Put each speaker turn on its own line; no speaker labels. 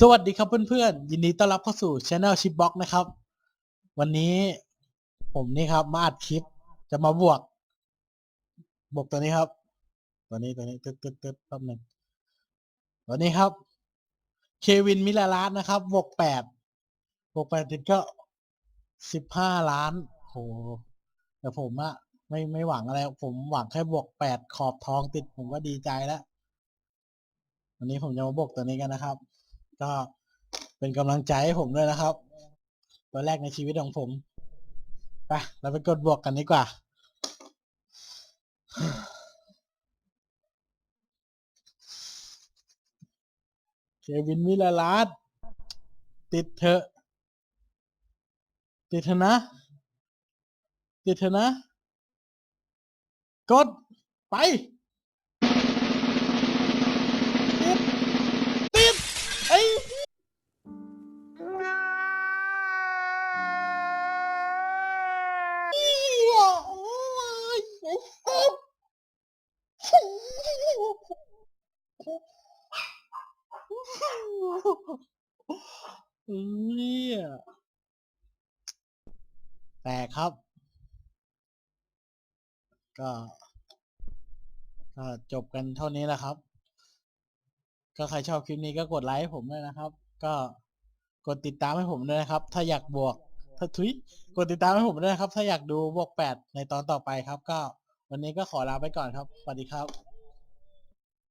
สวัสดีครับเพื่อนๆ ยินดีต้อนรับเข้าสู่ช anel ชิปบ็อกนะครับ วันนี้ผมนี่ครับ มาอัดคลิปจะมาบวก บวกตัวนี้ครับ ตัวนี้ตัวนี้ตึ๊ดตึ๊ดตึ๊ดแป๊บหนึ่งตัวนี้ครับ เควินมิลาลาสนะครับ บวกแปดบวกแปดติดก็สิบห้าล้านโหแต่ผมอะไม่ไม่หวังอะไร ผมหวังแค่บวกแปดขอบทองติดผมก็ดีใจแล้ว วันนี้ผมจะมาบวกตัวนี้กันนะครับ ก็เป็นกำลังใจให้ผมด้วยนะครับ ตัวแรกในชีวิตของผมไปเราไปกดบวกกันดีกว่า เควินมิลาลาสติดเถอะ ติดเถอะนะ ติดเถอะนะ กด ไป เนี่ยแต่ครับ ก็ก็จบกันเท่านี้แหละครับ ก็ใครชอบคลิปนี้ก็กดไลค์ให้ผมด้วยนะครับ ก็กดติดตามให้ผมด้วยนะครับ ถ้าอยากบวก ถ้าทุยกดติดตามให้ผมด้วยนะครับ ถ้าอยากดูบวกแปดในตอนต่อไปครับ ก็วันนี้ก็ขอลาไปก่อนครับสวัสดีครับ